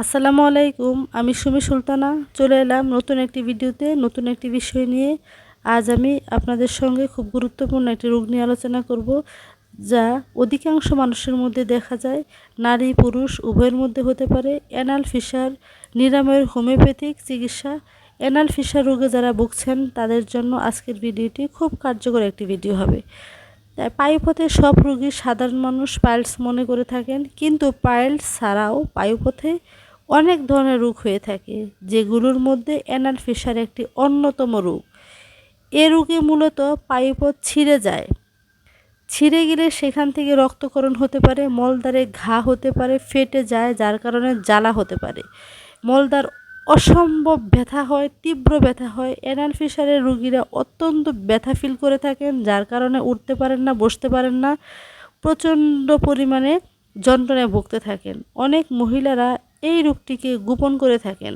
আসসালামু আলাইকুম, আমি সুমি সুলতানা। চলে এলাম নতুন একটি ভিডিওতে, নতুন একটি বিষয় নিয়ে। আজ আমি আপনাদের সঙ্গে খুব গুরুত্বপূর্ণ একটি রোগ নিয়ে আলোচনা করব, যা অধিকাংশ মানুষের মধ্যে দেখা যায়। নারী, পুরুষ, উভয়ের মধ্যে হতে পারে। অ্যানাল ফিসার নিরাময়ের হোমিওপ্যাথিক চিকিৎসা। অ্যানাল ফিসার রোগে যারা ভুগছেন, তাদের জন্য আজকের ভিডিওটি খুব কার্যকর একটি ভিডিও হবে। তাই পায়ুপথে সব রোগী সাধারণ মানুষ পাইলস মনে করে থাকেন, কিন্তু পাইলস ছাড়াও পায়ুপথে অনেক ধরনের রোগ হয়ে থাকে, যেগুলোর মধ্যে অ্যানাল ফিসার একটি অন্যতম রোগ। এ রোগে মূলত পায়ুপথ ছিঁড়ে যায়। ছিঁড়ে গেলে সেখান থেকে রক্তকরণ হতে পারে, মলদ্বারে ঘা হতে পারে, ফেটে যায়, যার কারণে জ্বালা হতে পারে। মলদ্বার অসম্ভব ব্যথা হয়, তীব্র ব্যথা হয়। অ্যানাল ফিসারের রুগীরা অত্যন্ত ব্যথা ফিল করে থাকেন, যার কারণে উঠতে পারেন না, বসতে পারেন না। প্রচণ্ড পরিমাণে যন্ত্রণায় ভুগতে থাকেন। অনেক মহিলারা এই রোগটিকে গোপন করে থাকেন।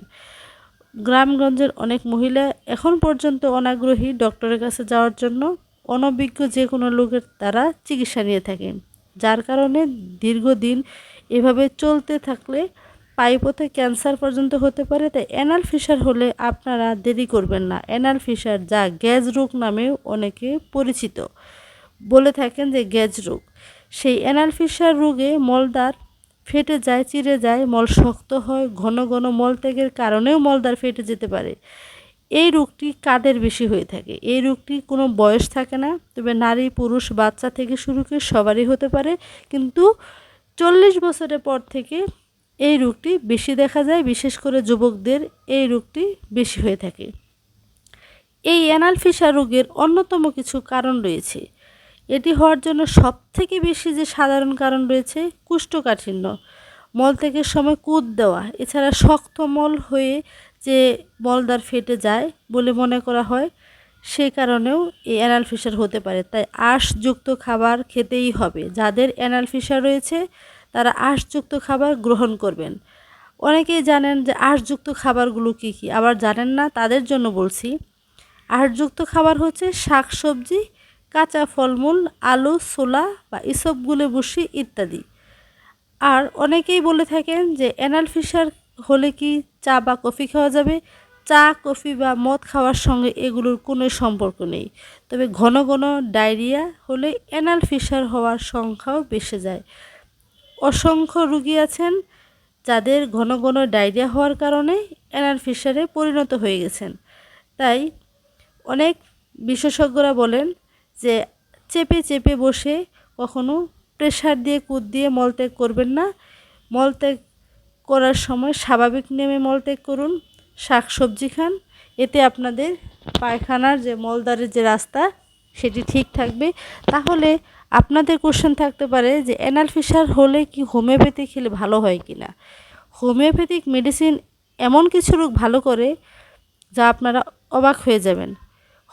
গ্রামগঞ্জের অনেক মহিলা এখন পর্যন্ত অনাগ্রহী ডক্টরের কাছে যাওয়ার জন্য অনভিজ্ঞ যে কোনো লোকের তারা চিকিৎসা নিয়ে থাকেন, যার কারণে দীর্ঘদিন এভাবে চলতে থাকলে পাইপথে ক্যান্সার পর্যন্ত হতে পারে। তাই অ্যানাল ফিসার হলে আপনারা দেরি করবেন না। অ্যানাল ফিসার যা গ্যাস রোগ নামেও অনেকে পরিচিত। বলে থাকেন যে গ্যাস রোগ, সেই অ্যানাল ফিসার রোগে মলদার ফেটে যায় চিড়ে যায়, মল শক্ত হয়, ঘন ঘন মলত্যাগের কারণেও মলদার ফেটে যেতে পারে। এই রোগটি কাদের বেশি হয়ে থাকে? এই রোগটি কোনো বয়স থাকে না, তবে নারী, পুরুষ, বাচ্চা থেকে শুরু করে সবারই হতে পারে। কিন্তু চল্লিশ বছরের পর থেকে এই রোগটি বেশি দেখা যায়, বিশেষ করে যুবকদের এই রোগটি বেশি হয়ে থাকে। এই অ্যানালফিসা রোগের অন্যতম কিছু কারণ রয়েছে। এটি হওয়ার জন্য সবথেকে বেশি যে সাধারণ কারণ রয়েছে কুষ্ঠকাঠিন্য। মলত্যাগের সময় কুদ দেওয়া, এছাড়া শক্ত মল হয়ে যে মলদার ফেটে যায় বলে মনে করা হয় সেই কারণেও এই অ্যানাল ফিসার হতে পারে। তাই আঁশযুক্ত খাবার খেতেই হবে। যাদের অ্যানাল ফিসার রয়েছে, তারা আঁশযুক্ত খাবার গ্রহণ করবেন। অনেকেই জানেন যে আঁশযুক্ত খাবারগুলো কী কী, আবার জানেন না, তাদের জন্য বলছি। আঁশযুক্ত খাবার হচ্ছে শাক সবজি কাঁচা ফলমূল, আলু, ছোলা বা ইসবগুলো বসি ইত্যাদি। আর অনেকেই বলে থাকেন যে অ্যানাল ফিশার হলে কি চা বা কফি খাওয়া যাবে? চা, কফি বা মদ খাওয়ার সঙ্গে এগুলোর কোনো সম্পর্ক নেই। তবে ঘন ঘন ডায়রিয়া হলে অ্যানাল ফিশার হওয়ার সংখ্যাও বেশি যায়। অসংখ্য রুগী আছেন যাদের ঘন ঘন ডায়রিয়া হওয়ার কারণে অ্যানাল ফিশারে পরিণত হয়ে গেছেন। তাই অনেক বিশেষজ্ঞরা বলেন যে চেপে চেপে বসে কখনো প্রেশার দিয়ে, কুদ দিয়ে মলত্যাগ করবেন না। মলত্যাগ করার সময় স্বাভাবিক নেমে মলত্যাগ করুন। শাক সবজি খান। এতে আপনাদের পায়খানার যে মলদারের যে রাস্তা, সেটি ঠিক থাকবে। তাহলে আপনাদের কোশ্চেন থাকতে পারে যে অ্যানাল ফিসার হলে কি হোমিওপ্যাথি খেলে ভালো হয় কি না হোমিওপ্যাথিক মেডিসিন এমন কিছু রোগ ভালো করে যা আপনারা অবাক হয়ে যাবেন।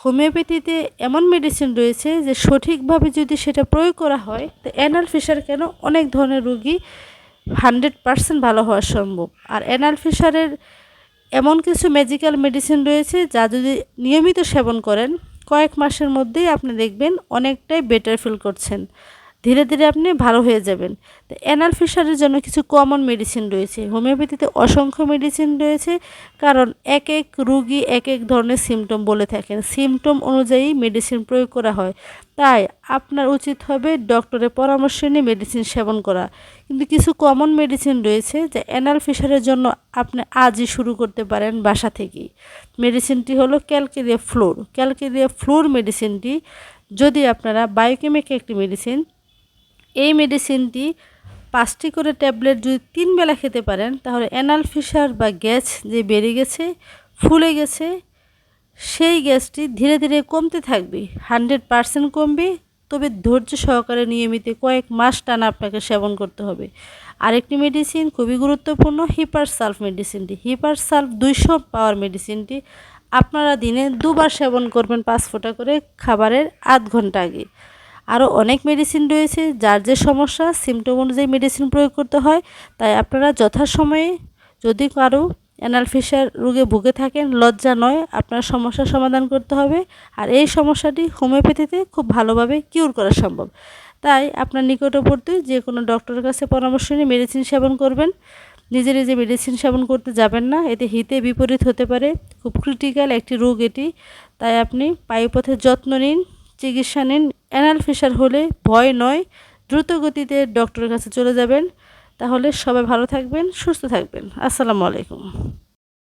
হোমিওপ্যাথিতে এমন মেডিসিন রয়েছে যে সঠিকভাবে যদি সেটা প্রয়োগ করা হয়, তো অ্যানাল ফিশার কেন অনেক ধরনের রুগী হান্ড্রেড পারসেন্ট ভালো হওয়া সম্ভব? আর অ্যানাল ফিশারের এমন কিছু ম্যাজিক্যাল মেডিসিন রয়েছে যা যদি নিয়মিত সেবন করেন, কয়েক মাসের মধ্যেই আপনি দেখবেন অনেকটাই বেটার ফিল করছেন। ধীরে ধীরে আপনি ভালো হয়ে যাবেন। তো অ্যানাল ফিসারের জন্য কিছু কমন মেডিসিন রয়েছে। হোমিওপ্যাথিতে অসংখ্য মেডিসিন রয়েছে, কারণ এক এক রুগী এক এক ধরনের সিমটম বলে থাকেন। সিমটম অনুযায়ী মেডিসিন প্রয়োগ করা হয়। তাই আপনার উচিত হবে ডক্টরের পরামর্শ নিয়ে মেডিসিন সেবন করা। কিন্তু কিছু কমন মেডিসিন রয়েছে যে অ্যানাল ফিশারের জন্য আপনি আজই শুরু করতে পারেন বাসা থেকেই। মেডিসিনটি হলো ক্যালকেরিয়া ফ্লোর ক্যালকেরিয়া ফ্লোর মেডিসিনটি যদি আপনারা বায়োকেমিক একটি মেডিসিন এই মেডিসিনটি পাঁচটি করে ট্যাবলেট যদি তিন বেলা খেতে পারেন, তাহলে অ্যানাল ফিসার বা গ্যাস যে বেড়ে গেছে, ফুলে গেছে, সেই গ্যাসটি ধীরে ধীরে কমতে থাকবে, হান্ড্রেড পারসেন্ট কমবে। তবে ধৈর্য সহকারে নিয়মিত কয়েক মাস টানা আপনাকে সেবন করতে হবে। আরেকটি মেডিসিন খুবই গুরুত্বপূর্ণ হিপার সালফ মেডিসিনটি। হিপার সালফ দুইশো পাওয়ার মেডিসিনটি আপনারা দিনে দুবার সেবন করবেন পাঁচ ফোঁটা করে খাবারের আধ ঘণ্টা আগে। আরও অনেক মেডিসিন রয়েছে, যার যে সমস্যা সিমটম অনুযায়ী মেডিসিন প্রয়োগ করতে হয়। তাই আপনারা যথাসময়ে যদি কারও অ্যানাল ফিসার রোগে ভুগে থাকেন, লজ্জা নয়, আপনার সমস্যার সমাধান করতে হবে। আর এই সমস্যাটি হোমিওপ্যাথিতে খুব ভালোভাবে কিউর করা সম্ভব। তাই আপনার নিকটবর্তী যে কোনো ডক্টরের কাছে পরামর্শ নিয়ে মেডিসিন সেবন করবেন। নিজে নিজে মেডিসিন সেবন করতে যাবেন না, এতে হিতে বিপরীত হতে পারে, খুব ক্রিটিক্যাল একটি রোগ এটি। তাই আপনি পায়ুপথের যত্ন নিন, চিকিৎসা নিন অ্যানাল ফিশার হলে ভয় নয় দ্রুত গতিতে ডক্টরের কাছে চলে যাবেন। তাহলে সবাই ভালো থাকবেন, সুস্থ থাকবেন। আসসালামু আলাইকুম।